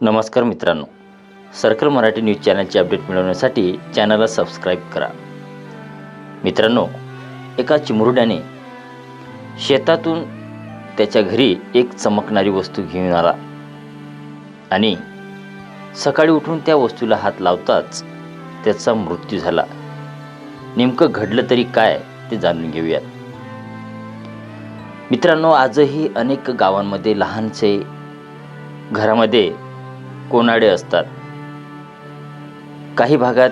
नमस्कार मित्रांनो. Circle Marathi news चॅनलचे अपडेट मिळवण्यासाठी चॅनलला सबस्क्राईब करा. मित्रांनो एका चिमुरड्याने शेतातून त्याच्या घरी एक चमकणारी वस्तू घेऊन आला. आणि सकाळी उठून त्या वस्तूला हात लावताच त्याचा मृत्यू झाला. नेमकं घडलं तरी काय ते जाणून घेऊयात. मित्रांनो आजही अनेक गावांमध्ये लहानसे घरामध्ये कोनाडे असतात. काही भागात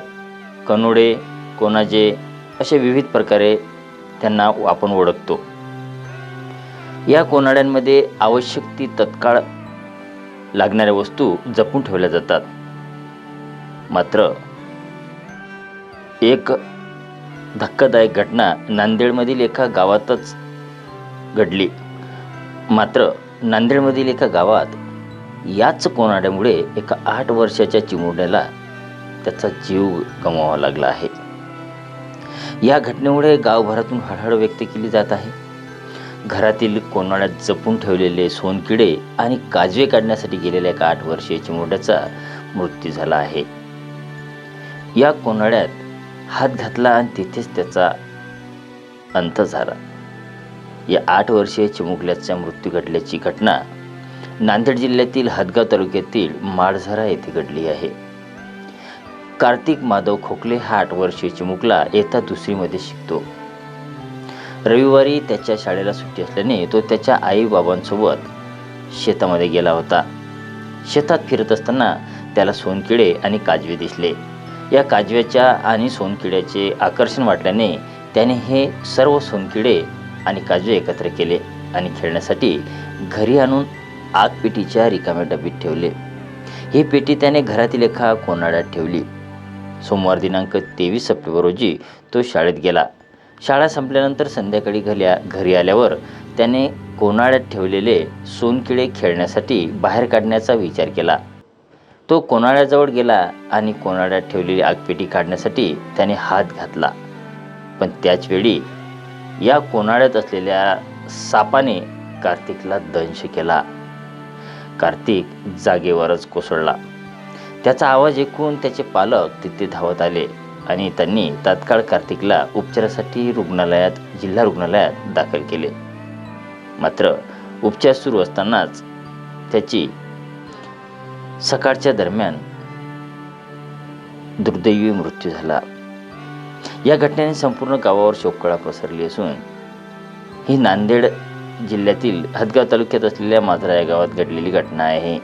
कनोडे कोनाजे असे विविध प्रकारे त्यांना आपण ओळखतो. या कोनाड्यांमध्ये आवश्यक ती तत्काळ लागणाऱ्या वस्तू जपून ठेवल्या जातात. मात्र एक धक्कादायक घटना नांदेडमधील एका गावातच घडली. मात्र नांदेडमधील एका गावात याच कोनाड्यामुळे एका आठ वर्षाच्या चिमुरड्याला त्याचा जीव गमवावा लागला आहे. या घटनेमुळे गावभरातून हळहळ व्यक्त केली जात आहे. घरातील कोनाड्यात जपून ठेवलेले सोनकिडे आणि काजवे काढण्यासाठी गेलेल्या एका आठ वर्षीय चिमुरड्याचा मृत्यू झाला आहे. या कोनाड्यात हात घातला आणि तिथेच त्याचा अंत झाला. या आठ वर्षीय चिमुकल्याचा मृत्यू घडल्याची घटना नांदेड जिल्ह्यातील हदगाव तालुक्यातील माळझरा येथे घडली आहे. कार्तिक माधव खोकले हा आठ वर्षीय चिमुकला येता दुसरीमध्ये शिकतो. रविवारी त्याच्या शाळेला सुट्टी असल्याने तो त्याच्या आई बाबांसोबत शेतामध्ये गेला होता. शेतात फिरत असताना त्याला सोनकिडे आणि काजवे दिसले. या काजव्याच्या आणि सोनकिड्याचे आकर्षण वाटल्याने त्याने हे सर्व सोनकिडे आणि काजवे एकत्र केले आणि खेळण्यासाठी घरी आणून आग पेटीच्या रिकाम्या डबीत ठेवले. ही पेटी त्याने घरातील एका कोनाड्यात ठेवली. सोमवार दिनांक तेवीस सप्टेंबर रोजी तो शाळेत गेला. शाळा संपल्यानंतर संध्याकाळी घल्या घरी आल्यावर त्याने कोनाड्यात ठेवलेले सोनकिळे खेळण्यासाठी बाहेर काढण्याचा विचार केला. तो कोनाड्याजवळ गेला आणि कोनाड्यात ठेवलेली आगपेटी काढण्यासाठी त्याने हात घातला. पण त्याचवेळी या कोनाड्यात असलेल्या सापाने कार्तिकला दंश केला. कार्तिक जागेवरच कोसळला. त्याचा आवाज ऐकून त्याचे पालक तिथे धावत आले आणि त्यांनी तात्काळ कार्तिकला उपचारासाठी रुग्णालयात जिल्हा रुग्णालयात दाखल केले. मात्र उपचार सुरू असतानाच त्याची सकाळच्या दरम्यान दुर्दैवी मृत्यू झाला. या घटनेने संपूर्ण गावावर शोककळा पसरली असून ही नांदेड जिल्ह्यातील हदगाव तालुक्यात असलेल्या माजरा या गावात घडलेली घटना आहे.